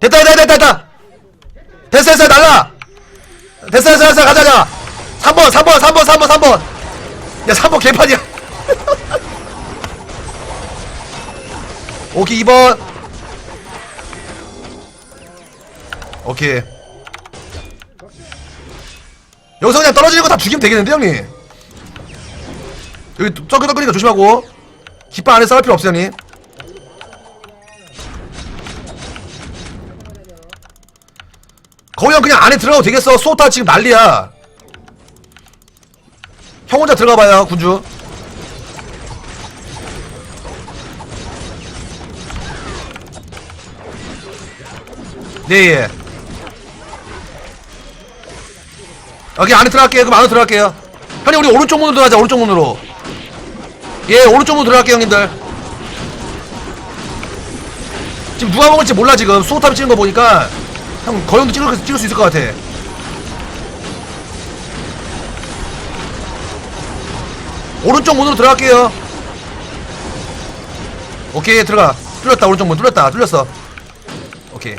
됐다 됐다 됐다 됐다. 됐어 됐어 날라. 됐어 됐어 됐어 가자 가자. 3번 3번 3번 3번 3번. 야 3번 개판이야. 오케이 2번. 오케이. 여기서 그냥 떨어지는 거 다 죽이면 되겠는데 형님? 여기 쩌끄덕거리니까 조심하고. 깃발 안에 싸울 필요 없어요 형님 거기 형 그냥 안에 들어가도 되겠어. 소타 지금 난리야. 형 혼자 들어가봐요 군주. 네예. 여기 안에 들어갈게요. 그럼 안으로 들어갈게요. 형님 우리 오른쪽 문으로 들어가자 오른쪽 문으로. 예 오른쪽 문으로 들어갈게요 형님들. 지금 누가 먹을지 몰라 지금. 수호탑 찍는 거 보니까 형 거형도 찍을, 찍을 수 있을 것 같아. 오른쪽 문으로 들어갈게요. 오케이 들어가. 뚫렸다 오른쪽 문. 뚫렸다 뚫렸어. 오케이.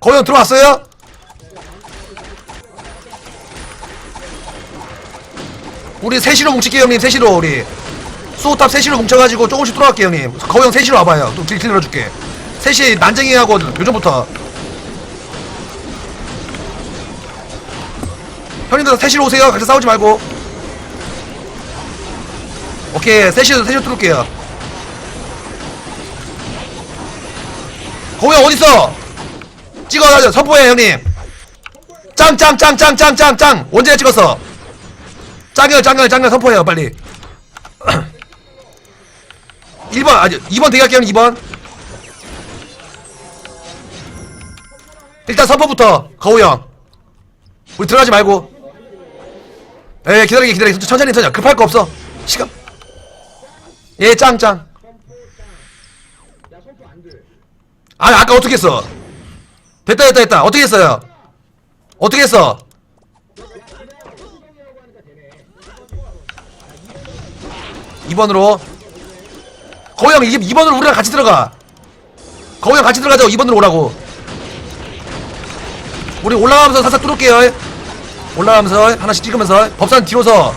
거형 들어왔어요? 우리 셋이로 뭉칠게요 형님. 셋이로 우리 수호탑 셋이로 뭉쳐가지고 조금씩 뚫어갈게요 형님. 거형 셋이로 와봐요. 또길 들어줄게. 셋이 난쟁이하고 요즘부터. 형님들 셋이로 오세요. 같이 싸우지 말고. 오케이 셋이로 셋이로 뚫을게요. 거형 어딨어? 찍어 선포해 형님. 짱짱짱짱짱짱짱. 언제 찍었어. 짱열 짱열 짱열 선포해요 빨리 1번 아니 2번 대기할게요 2번. 일단 선포부터 거우형. 우리 들어가지 말고. 에 기다리게 기다리게. 천천히 천천히. 급할 거 없어. 시간. 예 짱짱. 아니 아까 어떻게 했어? 됐다 됐다 됐다. 어떻게 했어요? 어떻게 했어? 2번으로 거우 형 2번으로 우리랑 같이 들어가. 거우 형 같이 들어가자고 2번으로 오라고. 우리 올라가면서 살짝 뚫을게요. 올라가면서 하나씩 찍으면서 법산 뒤로서.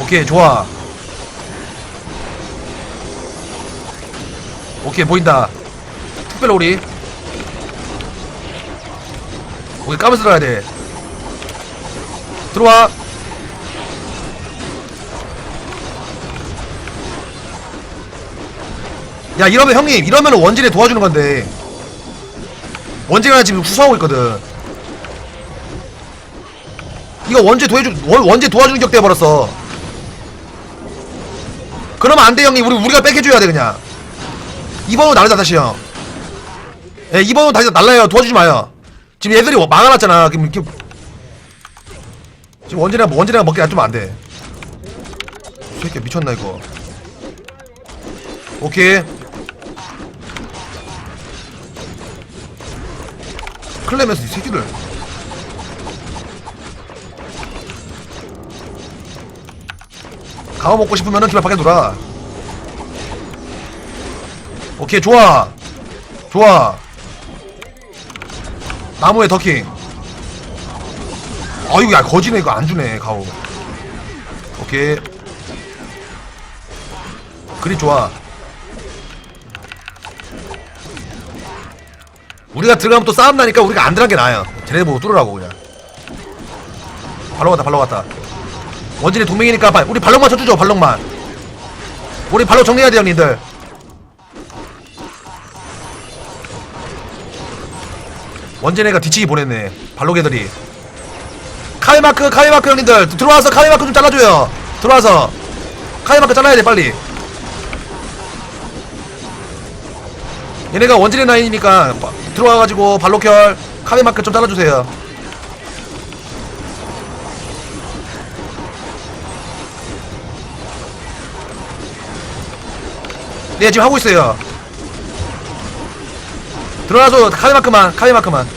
오케이 좋아. 오케이 보인다. 특별 우리. 오케이 까면서 들어가야 돼. 들어와 야 이러면 형님 이러면 원진이 도와주는 건데. 원진이가 지금 후수하고 있거든. 이거 원재 도와주 원, 원재 도와주는 격 돼버렸어. 그러면 안돼 형님. 우리 우리가 뺏겨줘야 돼 그냥. 2번으로 날리자 다시 형. 예, 2번으로 다시 날라요. 도와주지 마요. 지금 얘들이 막아놨잖아. 그럼 이렇게. 지금 원진이가 원진이가 먹기 놔두면 안돼. 새끼 미쳤나 이거. 오케이 클레멘스 이 새끼들. 가오 먹고 싶으면은 길 밖에 놀아. 오케이 좋아. 좋아. 나무에 더킹. 아이고 야 거지네 이거 안 주네 가오. 오케이. 그리 좋아 우리가 들어가면 또 싸움 나니까 우리가 안 들어간 게 나아요. 쟤네 보고 뚫으라고 그냥. 발로 갔다 발로 갔다. 원진이 동맹이니까 발, 우리 발록만 쳐주죠 발록만. 우리 발록 정리해야 돼요 형님들. 원진이가 뒤치기 보냈네. 발록 애들이. 카이마크 카이마크 형님들 들어와서 카이마크 좀 잘라줘요. 들어와서 카이마크 잘라야 돼 빨리. 얘네가 원진의 라인이니까 바- 들어와가지고 발로결 카메마크 좀 잘라주세요. 네 지금 하고 있어요. 들어와서 카메마크만 카메마크만.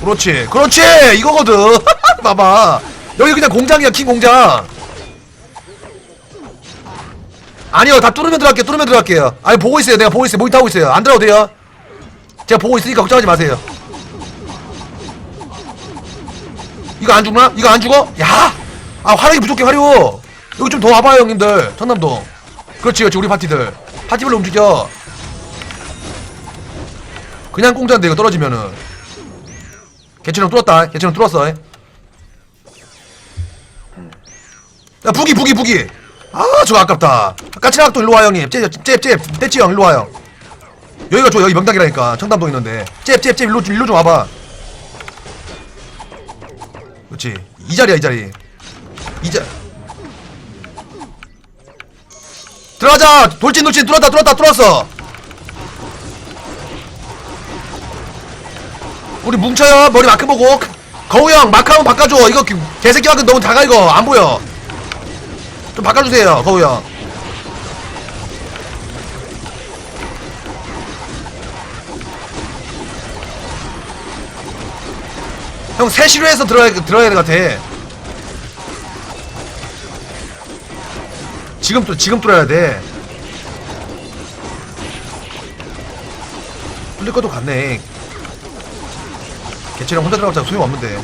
그렇지 그렇지! 이거거든. 봐봐. 여기 그냥 공장이야 킹 공장 아니요 다 뚫으면 들어갈게요 뚫으면 들어갈게요. 아니 보고 있어요 내가 보고 있어요. 모니터 하고 있어요. 안 들어가도 돼요. 제가 보고 있으니까 걱정하지 마세요. 이거 안 죽나? 이거 안 죽어? 야! 아 화력이 부족해 화력. 여기 좀 더 와봐요 형님들. 전남동. 그렇지 그렇지 우리 파티들. 파티별로 움직여. 그냥 공짜인데 이거 떨어지면은. 개체령 뚫었다. 개체령 뚫었어. 야 부기 부기 부기 아 저거 아깝다. 까치락도 일로와 형님. 잽잽잽 떼찌 형 일로와 형 여기가 좋아. 여기 명당이라니까. 청담동 있는데. 잽잽잽. 일로 좀- 일로 좀 와봐. 그렇지. 이 자리야 이 자리. 이자 들어가자! 돌진 돌진. 뚫었다 뚫었다 뚫었어. 우리 뭉쳐요. 머리 마크 보고. 거우 형 마크 한번 바꿔줘. 이거 기- 개새끼 마크 너무 작아 이거. 안 보여 좀 바꿔주세요 거우 형 형, 세시로 해서 들어야, 들어야 될것 같아. 지금 또, 지금 뚫어야 돼. 뚫릴 것도 같네. 개체랑 혼자 들어가자 소용없는데.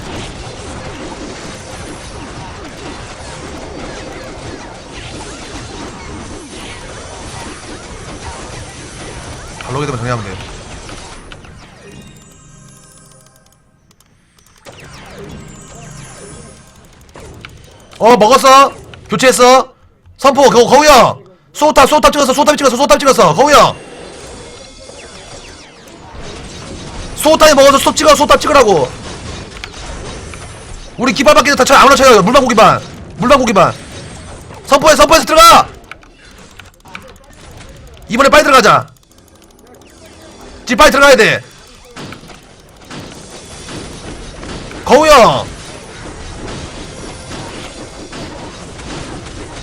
되면 정리하면 돼. 어 먹었어? 교체했어? 선포 거, 거우 형! 소탑 소탑 찍었어 소탑 찍었어 소탑 찍었어 거우 형! 소탑이 먹어서 소 찍어 소탑 찍으라고! 우리 기반 밖에 다 쳐요 아무나 쳐요 물방 고 기반 물방 고 기반 선포해 선포해서 들어가! 이번에 빨리 들어가자 빨리 들어가야 돼 거우 형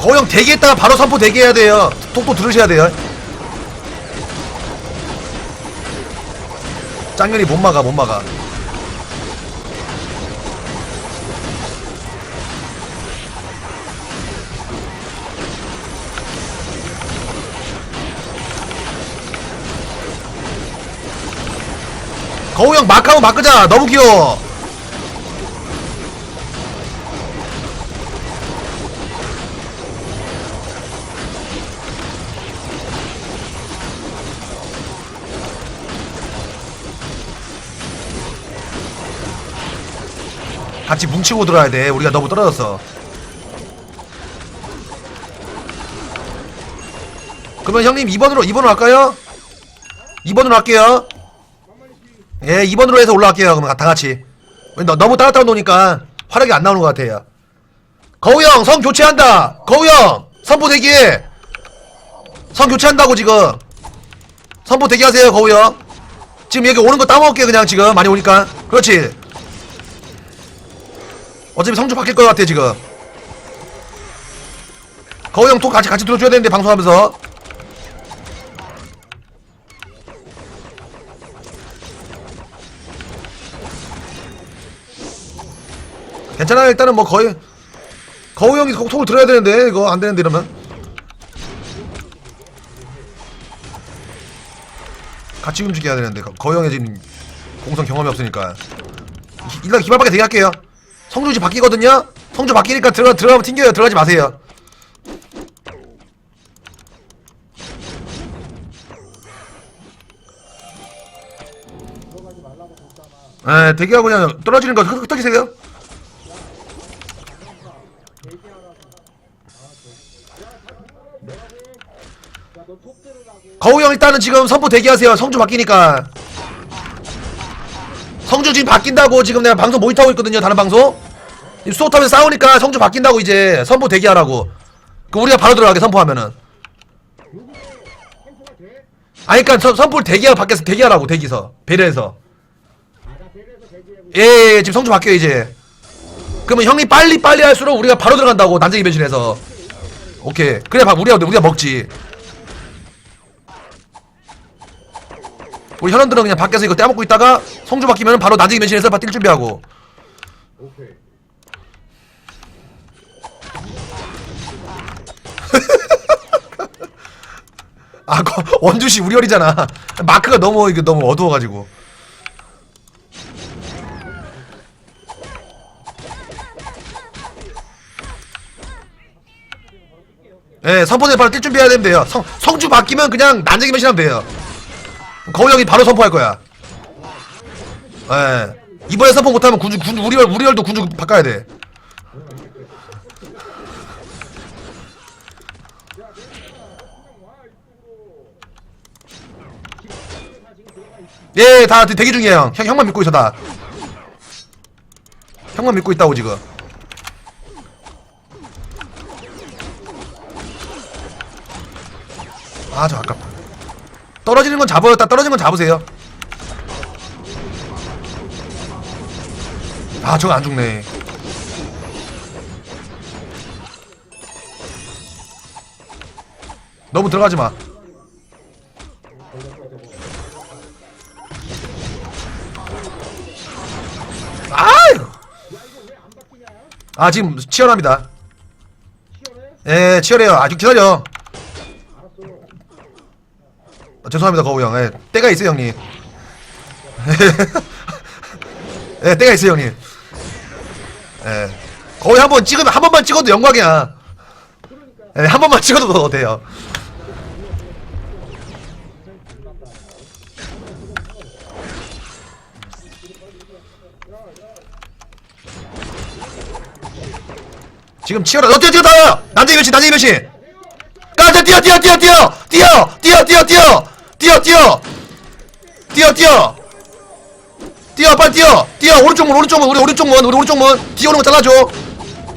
거형 대기했다가 바로 선포 대기해야 돼요. 톡톡 들으셔야 돼요. 짱년이 못 막아 못 막아. 거우형 막하고 막으자 너무 귀여워 같이 뭉치고 들어야 돼. 우리가 너무 떨어졌어. 그러면 형님 2번으로 2번으로 할까요? 2번으로 할게요. 예, 2번으로 해서 올라갈게요. 그럼 다 같이. 너, 너무 따뜻하게 노니까 화력이 안 나오는 것 같아요. 거우 형, 성 교체한다. 거우 형, 선포 대기해. 성 교체한다고 지금. 선포 대기하세요, 거우 형. 지금 여기 오는 거 따먹을게 그냥 지금 많이 오니까. 그렇지. 어차피 성주 바뀔 것 같아 지금 거우 형 톡 같이 같이 들어줘야 되는데 방송하면서 괜찮아 일단은 뭐 거의 거우 형이 톡- 톡을 들어야 되는데 이거 안 되는데 이러면 같이 움직여야 되는데 거- 거우 형이 지금 공성 경험이 없으니까 기- 일단 기발밖에 되게 할게요 성주 지 바뀌거든요. 성주 바뀌니까 들어가 들어가면 튕겨요. 들어가지 마세요. 에 대기하고 그냥 떨어지는 거 흩- 흩어지세요. 거우 형 일단은 지금 선포 대기하세요. 성주 바뀌니까. 성주 지금 바뀐다고 지금 내가 방송 모니터하고 있거든요. 다른 방송. 수호탑에서 싸우니까 성주 바뀐다고 이제 선포 대기하라고. 그 우리가 바로 들어가게 선포하면은. 아니 그니까 선포를 대기하 밖에서 대기하라고 대기서 배려해서. 예, 예, 예, 지금 성주 바뀌어 이제. 그러면 형이 빨리 빨리 할수록 우리가 바로 들어간다고 난쟁이 변신해서. 오케이. 그래 봐 우리가 우리가 먹지. 우리 현원들은 그냥 밖에서 이거 떼먹고 있다가 성주 바뀌면 바로 나중에 변신해서 뛸 준비하고 아 거- 원주시 우리 열이잖아 마크가 너무 이게 너무 어두워가지고 예, 선포대 바로 뛸 준비해야 되면 돼요. 성, 성주 바뀌면 그냥 난쟁이 변신하면 돼요. 거우 형이 바로 선포할 거야. 예. 이번에 선포 못하면 군주, 군주, 우리열, 우리열도 군주 바꿔야 돼. 예, 다 대기 중이에요. 형, 형만 믿고 있어, 다. 형만 믿고 있다고, 지금. 아, 저 아깝다. 떨어지는 건 잡아요. 딱 떨어지는 건 잡으세요. 아, 저거 안 죽네. 너무 들어가지 마. 아유! 아, 지금 치열합니다. 예, 치열해요. 아주 기다려. 어, 죄송합니다 거우 형. 예, 때가 있어요 형님. 예, 때가 있어요 형님. 예, 거의 한 번 찍으면 한 번만 찍어도 영광이야. 예, 한 번만 찍어도 돼요. 지금 치열해. 너 뛰어 뛰어 뛰어. 난쟁이 변신 난쟁이 변신. 야, 저 뛰어 뛰어 뛰어 뛰어 뛰어 뛰어 뛰어 뛰어 뛰어 뛰어! 뛰어 뛰어! 뛰어 빨리 뛰어! 뛰어 오른쪽 문 오른쪽 문 우리 오른쪽 문 우리 오른쪽 문. 뛰어오는 거 잘라줘.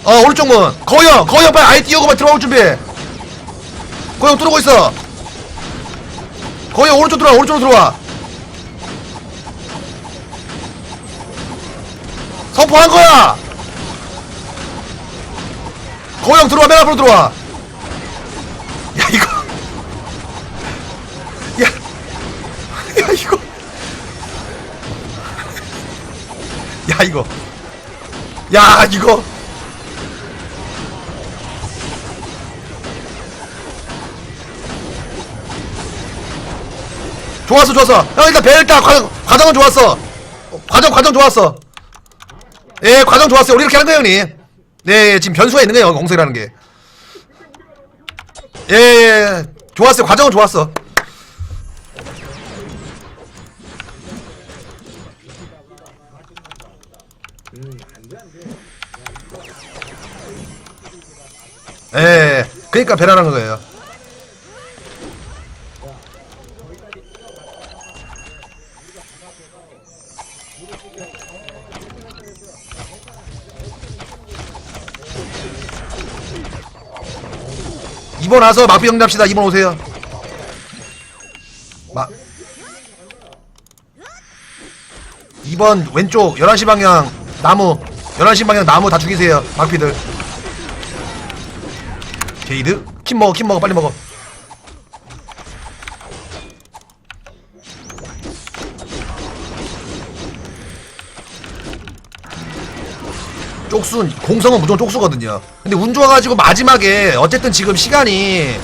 어 오른쪽 문. 거영 거영 빨리 아예 뛰어고 빨리 들어올 준비. 거영 뚫고 있어. 거영 오른쪽 들어와 오른쪽으로 들어와. 선포한 거야! 거영 들어와 맨 앞으로 들어와. 야 이거 이거. 야 이거. 야 이거. 좋았어 좋았어. 형 일단 배 일단 과정 과정은 좋았어. 어, 과정 과정 좋았어. 예 과정 좋았어요. 우리 이렇게 하는 거예요 형님. 네 지금 변수가 있는 거예요 엉성이라는 게. 예, 예, 예. 좋았어요. 과정은 좋았어. 예, 예. 그러니까 배라는 거예요. 이번 와서 마피 정리합시다. 이번 오세요. 마. 2번 왼쪽 11시 방향 나무 11시 방향 나무 다 죽이세요. 마피들. 게이드? 킴 먹어, 킴 먹어, 빨리 먹어. 쪽수 공성은 무조건 쪽수거든요. 근데 운 좋아가지고 마지막에 어쨌든 지금 시간이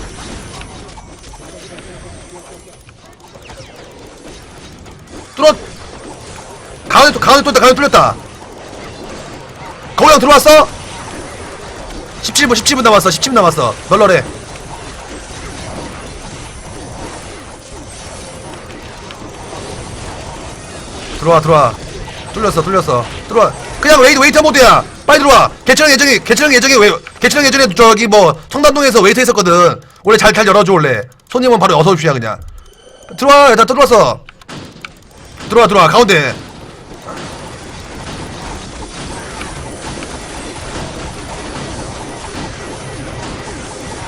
뚫었 가운데 또 가운데 뚫렸다 가운데 뚫렸다. 거기 형 들어왔어? 17분 17분 남았어 17분 남았어. 널널해. 들어와 들어와. 뚫렸어 뚫렸어. 들어와. 그냥 웨이트 웨이터 모드야. 빨리 들어와. 개천형 예정이 개천형 예정이 왜 개천형 예전에 저기 뭐 청담동에서 웨이트 했었거든. 원래 잘잘 열어줘 원래 손님은 바로 어서 오십시오 그냥. 들어와 다 들어왔어. 들어와 들어와. 가운데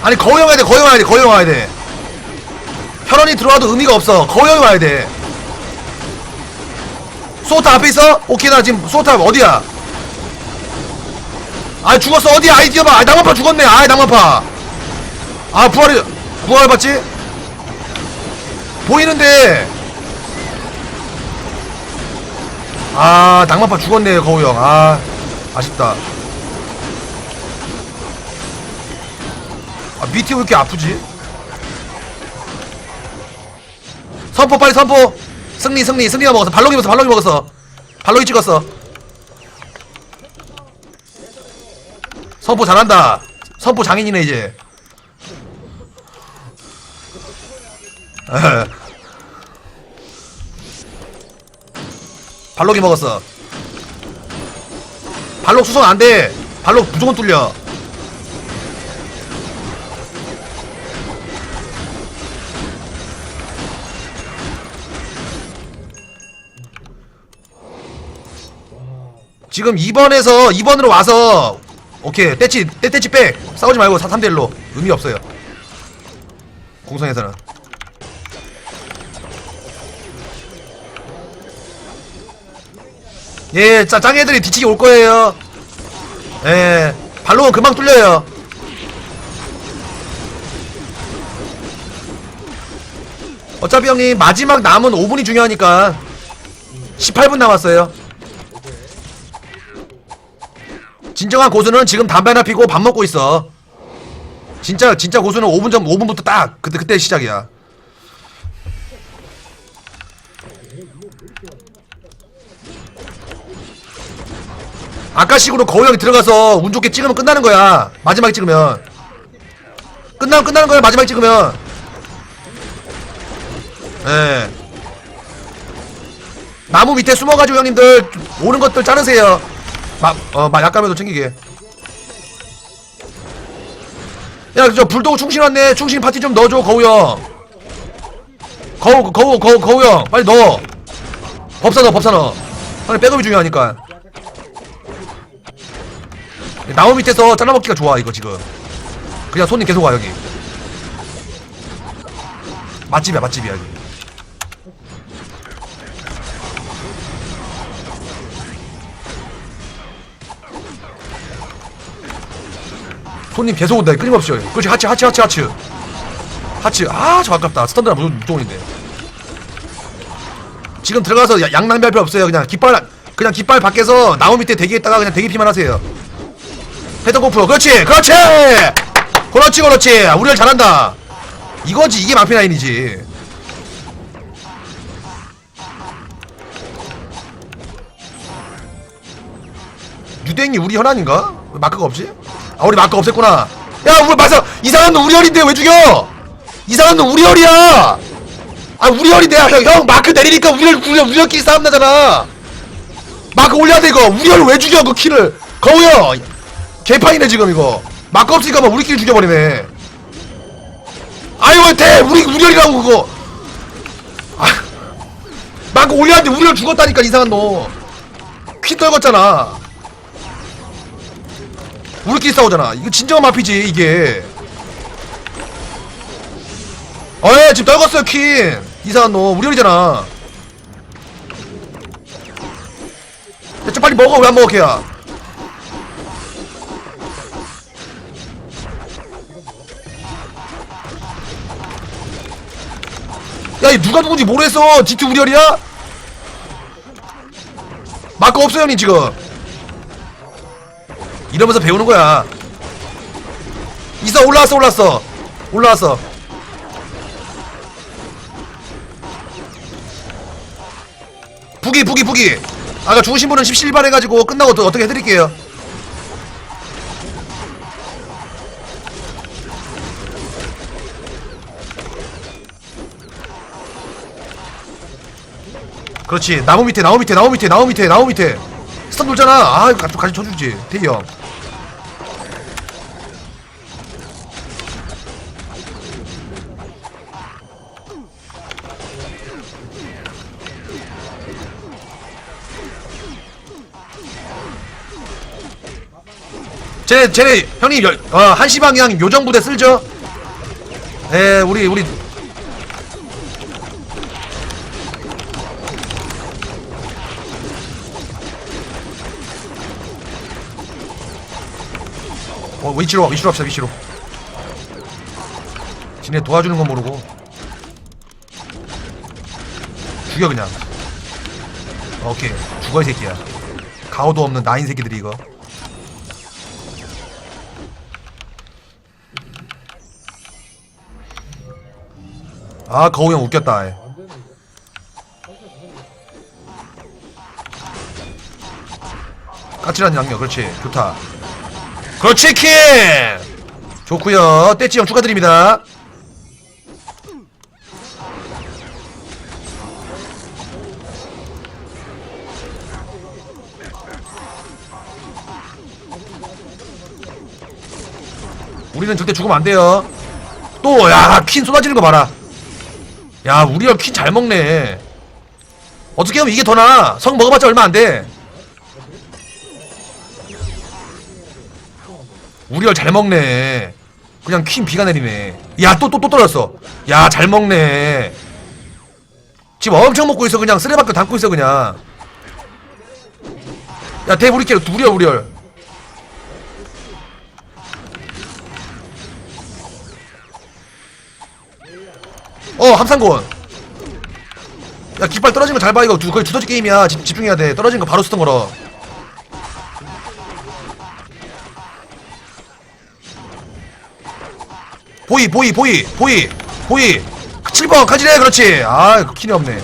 아니 거의 형 와야 돼 거의 형 와야 돼 거의 형 와야 돼. 혈원이 들어와도 의미가 없어. 거의 형 와야 돼. 소타 앞에 있어? 오케이 나 지금 소타 어디야? 아 죽었어. 어디야? 아이 뛰어봐. 아 낭만파 죽었네. 아이 낭만파. 아 부활이 부활 봤지? 보이는데. 아 낭만파 죽었네 거우 형 아 아쉽다 아 밑에 왜 이렇게 아프지? 선포 빨리 선포! 승리 승리 승리가 먹었어. 발록이 먹었어 발록이 먹었어. 발록이 찍었어. 선포 잘한다. 선포 장인이네 이제. 발록이 먹었어. 발록 수송 안돼. 발록 무조건 뚫려 지금 2번에서 2번으로 와서 오케이 떼치 떼 떼치 백 싸우지 말고 3대1로 의미 없어요 공성에서는 예, 짜, 짱 애들이 뒤치기 올 거예요. 예, 발로는 금방 뚫려요. 어차피 형님 마지막 남은 5분이 중요하니까 18분 남았어요. 진정한 고수는 지금 담배 하나 피고 밥 먹고 있어. 진짜 진짜 고수는 5분 전 5분부터 딱 그때 그때 시작이야. 아까식으로 거우 형이 들어가서 운 좋게 찍으면 끝나는 거야. 마지막에 찍으면. 끝나면 끝나는 거야. 마지막에 찍으면. 예. 나무 밑에 숨어가지고 형님들 오는 것들 자르세요. 막, 어, 막 약간이라도 챙기게. 야, 저 불도우 충신 왔네. 충신 파티 좀 넣어줘, 거우 형. 거우, 거우, 거우, 거우 형. 빨리 넣어. 법사 넣어, 법사 넣어. 형님 백업이 중요하니까. 나무 밑에서 잘라먹기가 좋아 이거 지금 그냥 손님 계속 와 여기 맛집이야 맛집이야 여기 손님 계속 온다. 끊임없이. 그렇지. 하치 하치 하치 하치 하치 아저 아깝다. 스턴드라 무조건 무조건인데. 지금 들어가서 야- 양 낭비할 필요 없어요. 그냥 깃발 그냥 깃발 밖에서 나무 밑에 대기했다가 그냥 대기피만 하세요. 헤드고프 그렇지. 그렇지. 그렇지 그렇지. 우리를 잘한다. 이거지. 이게 마피 라인이지. 유댕이 우리 현안인가? 왜 마크가 없지? 아 우리 마크 없앴구나. 야 우리 맞아 이상한 놈 우리 혈인데 왜 죽여? 이상한 놈 우리 혈이야. 아 우리 혈인데 형, 형 마크 내리니까 우리 혈 우리 혈- 우리 혈끼리 싸움 나잖아. 마크 올려야 돼 이거. 우리 혈왜 죽여 그 키를? 거우야 개판이네 지금 이거. 마크 없으니까 막 우리끼리 죽여버리네. 아유 왜대 우리 우리 열이라고 그거. 아 마크 올려는데 우리 열 죽었다니까 이상한 놈퀴 떨궜잖아 우리끼리 싸우잖아 이거 진정한 마피지 이게 어예 지금 떨궜어요 퀸 이상한 놈 우리열이잖아 야, 좀 빨리 먹어 왜 안 먹어 걔야 야, 이 누가 누군지 모르겠어. 지트 우리열이야? 마크 없어요, 형님, 지금. 이러면서 배우는 거야. 있어, 올라왔어, 올라왔어. 올라왔어. 부기, 부기, 부기. 아까 죽으신 분은 17반 해가지고 끝나고 또 어떻게 해드릴게요. 그렇지 나무 밑에 나무 밑에 나무 밑에 나무 밑에 나무 밑에 스턴 돌잖아 아 같이, 같이 쳐주지 대기 형 쟤네 쟤네 형님 열, 어, 한시 방향 요정부대 쓸죠? 에 우리 우리. 어 위치로 와 위치로 합시다 위치로. 지네 도와주는 건 모르고. 죽여 그냥. 오케이. 죽어 이 새끼야. 가오도 없는 나인 새끼들이 이거 아 거우 형 웃겼다. 까칠한 양력 그렇지. 좋다. 그렇지 킹 좋구요. 떼찌 형 축하드립니다. 우리는 절대 죽으면 안 돼요. 또, 야, 퀸 쏟아지는 거 봐라. 야, 우리 형퀸잘 먹네. 어떻게 하면 이게 더 나아? 성 먹어봤자 얼마 안 돼. 우리 형잘 먹네. 그냥 퀸 비가 내리네. 야, 또, 또, 또 떨어졌어. 야, 잘 먹네. 지금 엄청 먹고 있어. 그냥 쓰레받고 담고 있어, 그냥. 야, 대 우리 캐 우리 형, 우리 형. 어 함상곤 야 깃발 떨어진 거 잘 봐 이거. 두, 거의 두더지 게임이야. 집, 집중해야 돼. 떨어진 거 바로 스턴 걸어 보이 보이 보이 보이 보이. 7번 가지래 그렇지. 아 킨이 없네.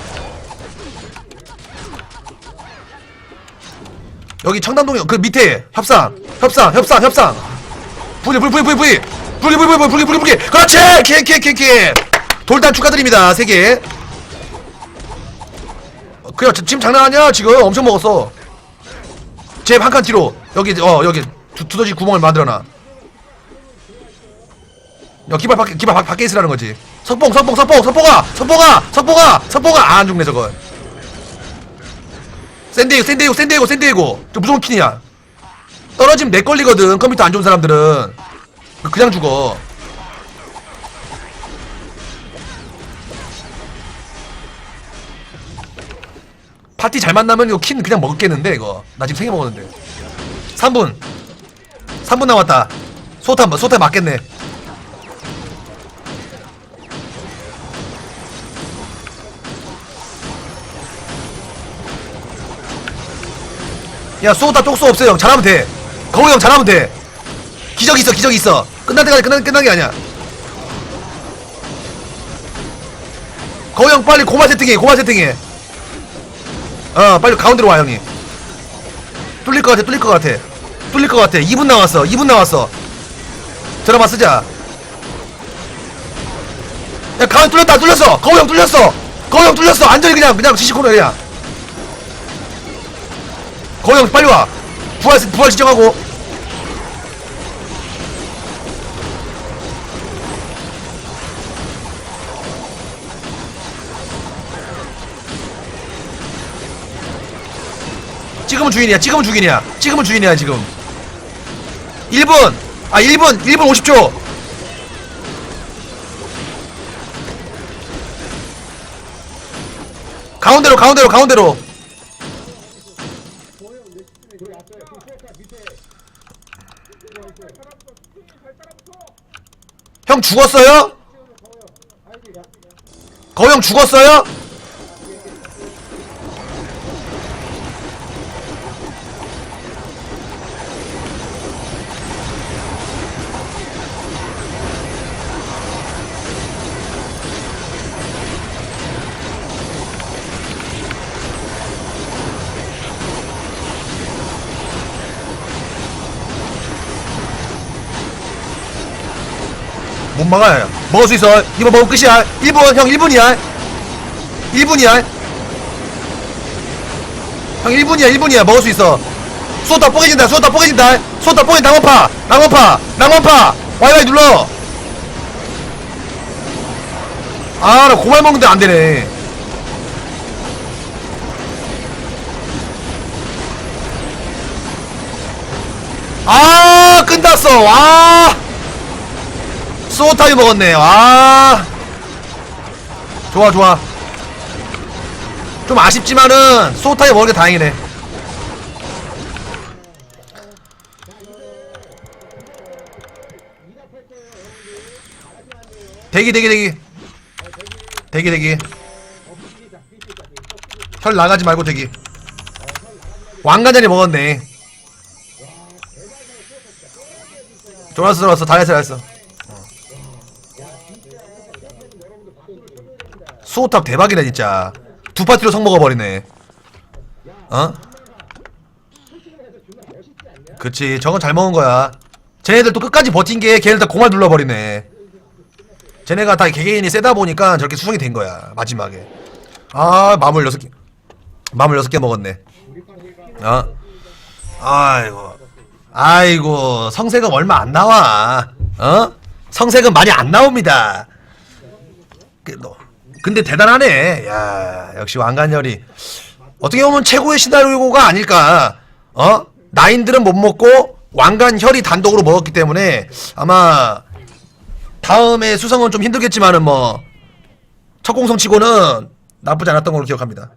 여기 청담동에 그 밑에 협상 협상 협상 협상. 불이 불이 불이 불이 불이 불이 불이 불이 불이 그렇지! 킥킥킥킥 돌단 축하드립니다 3개. 그래 지- 지금 장난하냐 지금. 엄청 먹었어. 제 한 칸 뒤로. 여기 어 여기. 두, 두더지 구멍을 만들어놔. 야 기발 밖에 기발 밖, 밖에 있으라는 거지. 석봉 석봉 석봉 석봉아! 석봉아! 석봉아! 석봉아! 아, 안 죽네 저거 샌디에고 샌디에고 샌디에고 샌디에고. 저 무조건 킨이야. 떨어지면 내 걸리거든 컴퓨터 안 좋은 사람들은. 그- 그냥 죽어 파티 잘 만나면 이거 킨 그냥 먹겠는데 이거. 나 지금 3개 먹었는데. 3분. 3분 남았다. 소타 뭐 소타 맞겠네. 야 소타 쪽수 없어요. 형 잘하면 돼. 거우 형 잘하면 돼. 기적 있어 기적 있어. 끝날 때까지 끝난, 끝난 게 아니야. 거우 형 빨리 고마 세팅해 고마 세팅해 어 빨리 가운데로 와 형님. 뚫릴 것 같아 뚫릴 것 같아. 뚫릴 것 같아. 2분 남았어 2분 남았어. 드라마 쓰자. 야 가운데 뚫렸다 뚫렸어. 거우 형 뚫렸어. 거우 형 뚫렸어. 안전히 그냥 그냥 시시코너 그냥. 거우 형 빨리 와. 부활 부활 지정하고 지금은 주인이야. 지금은 주인이야. 지금은 주인이야 지금. 1분. 아 1분. 1분 50초. 가운데로 가운데로 가운데로. 형 죽었어요? 거형 죽었어요? 못 막아요. 먹을 수 있어. 이거 먹으면 끝이야. 1분, 형 1분이야. 1분이야. 형 1분이야, 1분이야. 먹을 수 있어. 쏟다 뽀개진다, 쏟다 뽀개진다. 쏟다 뽀개 낭원파, 낭원파, 낭원파. 와이와이 눌러. 아, 나 고말 먹는데 안 되네. 아, 끝났어. 와. 소타이 먹었네. 와. 좋아, 좋아. 좀 아쉽지만은 소타이 먹은 게 다행이네. 대기, 대기, 대기. 대기, 대기. 혈 나가지 말고 대기. 왕관자리 먹었네 좋았어 좋았어 다 했어 다 했어 어. 수호탑 대박이네 진짜. 두 파티로 성 먹어버리네. 어? 그치 저건 잘 먹은 거야. 쟤네들 또 끝까지 버틴 게 걔네들 다 공을 눌러버리네. 쟤네가 다 개개인이 세다 보니까 저렇게 수성이 된 거야 마지막에. 아 마물 여섯 개 마물 여섯 개 먹었네. 어? 아이고. 아이고 성세금 얼마 안 나와. 어? 성세금 많이 안 나옵니다. 그, 너, 근데 대단하네. 야 역시 왕관열이. 어떻게 보면 최고의 시나리오가 아닐까. 어? 나인들은 못 먹고 왕관혈이 단독으로 먹었기 때문에 아마 다음에 수성은 좀 힘들겠지만은 뭐 첫 공성 치고는 나쁘지 않았던 걸로 기억합니다